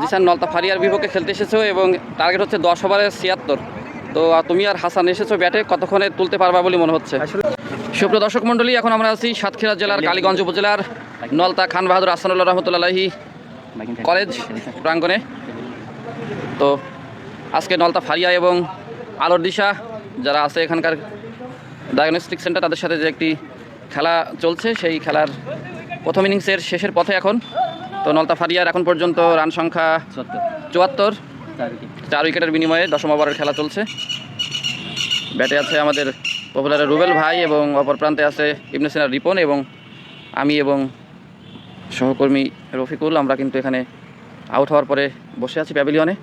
জিসান নলতা ফারিয়ার বিপক্ষে খেলতে এসেছ এবং টার্গেট হচ্ছে দশ ওভারে ছিয়াত্তর। তো তুমি আর হাসান এসেছ ব্যাটে, কতক্ষণে তুলতে পারবা বলে মনে হচ্ছে? সুপ্রিয় দর্শক মণ্ডলী, এখন আমরা আছি সাতক্ষীরা জেলার কালীগঞ্জ উপজেলার নলতা খান বাহাদুর আসানুল্লাহ রহমতুল্লাহি কলেজ প্রাঙ্গণে। তো, আজকে নলতা ফারিয়া এবং আলোর দিশা, যারা আছে এখানকার ডায়াগনস্টিক সেন্টার তাদের সাথে যে একটি খেলা চলছে, সেই খেলার প্রথম ইনিংসের শেষের পথে এখন তো নলতা ফারিয়ার এখন পর্যন্ত রান সংখ্যা চুয়াত্তর। চার উইকেটের বিনিময়ে দশম ওভারের খেলা চলছে। ব্যাটে আছে আমাদের পপুলারের রুবেল ভাই এবং অপর প্রান্তে আছে ইবনে সিনার রিপন এবং আমি এবং সহকর্মী রফিকুল। আমরা কিন্তু এখানে আউট হওয়ার পরে বসে আছি প্যাভিলিয়নে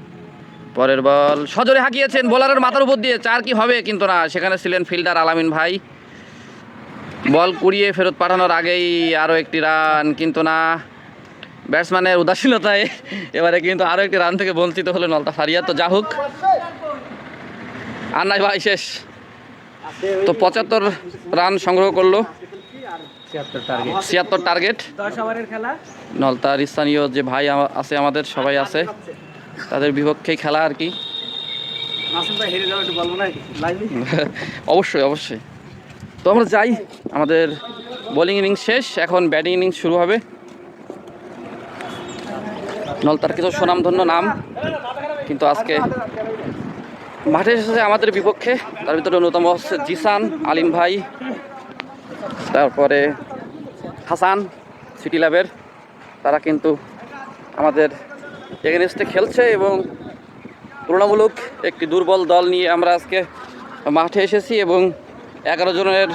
পরের বল সজোরে হাঁকিয়েছেন বোলারের মাথার উপর দিয়ে। চার কি হবে কিন্তু না, সেখানে ছিলেন ফিল্ডার আলামিন ভাই। বল কুড়িয়ে ফেরত পাঠানোর আগেই আরও একটি রান কিন্তু না ব্যাটসম্যানের উদাসীনতায় এবারে কিন্তু আরও একটি রান থেকে বঞ্চিত হলো নলতা ফারিয়া। তো যা হোক আর নাই ভাই শেষ। তো পঁচাত্তর রান সংগ্রহ করল। ছিয়াত্তর টার্গেট নলতার স্থানীয় যে ভাই আছে আমাদের সবাই আছে। তাদের বিপক্ষেই খেলা আর কি। অবশ্যই অবশ্যই। তো আমরা যাই। আমাদের বোলিং ইনিংস শেষ এখন ব্যাটিং ইনিংস শুরু হবে। নলতার কিছু সুনামধন্য নাম, কিন্তু আজকে মাঠে এসেছে আমাদের বিপক্ষে। তার ভিতরে অন্যতম হচ্ছে জিসান আলিম ভাই, তারপরে হাসান সিটি ল্যাবের। তারা কিন্তু আমাদের এগেনস্টে খেলছে এবং তুলনামূলক একটি দুর্বল দল নিয়ে আমরা আজকে মাঠে এসেছি এবং এগারো জনের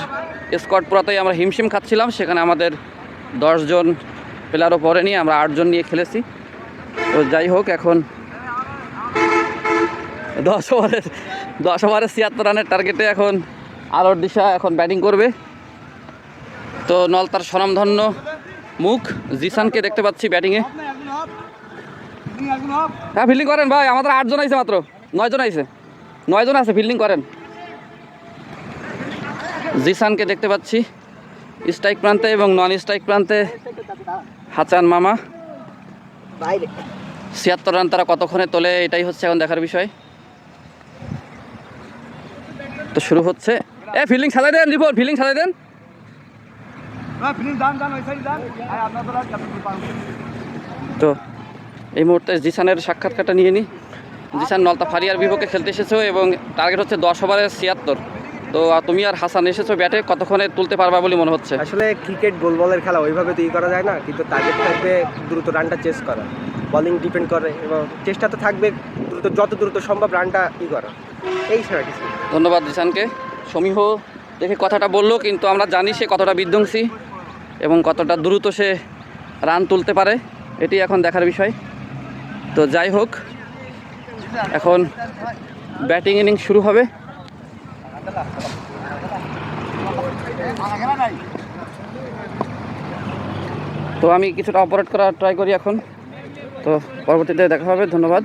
স্কোয়াড পুরাতেই আমরা হিমশিম খাচ্ছিলাম। সেখানে আমাদের দশজন প্লেয়ারও পরে নিয়ে আমরা আটজন নিয়ে খেলেছি। তো যাই হোক এখন দশ ওভারের দশ ওভারের ছিয়াত্তর রানের টার্গেটে এখন আলোর দিশা এখন ব্যাটিং করবে। তো নলতার স্বনামধন্য মুখ জিসানকে দেখতে পাচ্ছি ব্যাটিংয়ে হ্যাঁ ফিল্ডিং করেন ভাই, আমাদের আটজন আইছে মাত্র নয়জন আইছে নয়জন আছে ফিল্ডিং করেন। জিসানকে দেখতে পাচ্ছি স্ট্রাইক প্রান্তে এবং নন স্ট্রাইক প্রান্তে হাসান মামা। ছিয়াত্তর রান তারা কতক্ষণে তোলে এটাই হচ্ছে এখন দেখার বিষয়। তো শুরু হচ্ছে। এ ফিল্ডিং সাজাই দেন রিপোর্ট ফিল্ডিং সাজাই দেন। তো এই মুহূর্তে জিসানের সাক্ষাৎকারটা নিয়ে নিই জিসান নলতা ফারিয়ার বিপক্ষে খেলতে এসেছ এবং টার্গেট হচ্ছে দশ ওভারে ছিয়াত্তর। তো তুমি আর হাসান এসেছ ব্যাটে কতক্ষণে তুলতে পারবা বলে মনে হচ্ছে? আসলে ক্রিকেট গোল বলের খেলা ওইভাবে তো ই করা যায় না কিন্তু টার্গেট থাকবে দ্রুত রানটা চেস করা। বলিং ডিপেন্ড করে এবং চেষ্টা তো থাকবে দ্রুত যত দ্রুত সম্ভব রানটা ই করা। এই ছাড়া কিছু ধন্যবাদ জিসানকে। সমীহ দেখে কথাটা বলল কিন্তু আমরা জানি সে কতটা বিধ্বংসী এবং কতটা দ্রুত সে রান তুলতে পারে। এটি এখন দেখার বিষয়। তো যাই হোক এখন ব্যাটিং ইনিংস শুরু হবে। তো আমি কিছুটা অপারেট করার ট্রাই করি এখন। তো পরবর্তীতে দেখা হবে ধন্যবাদ।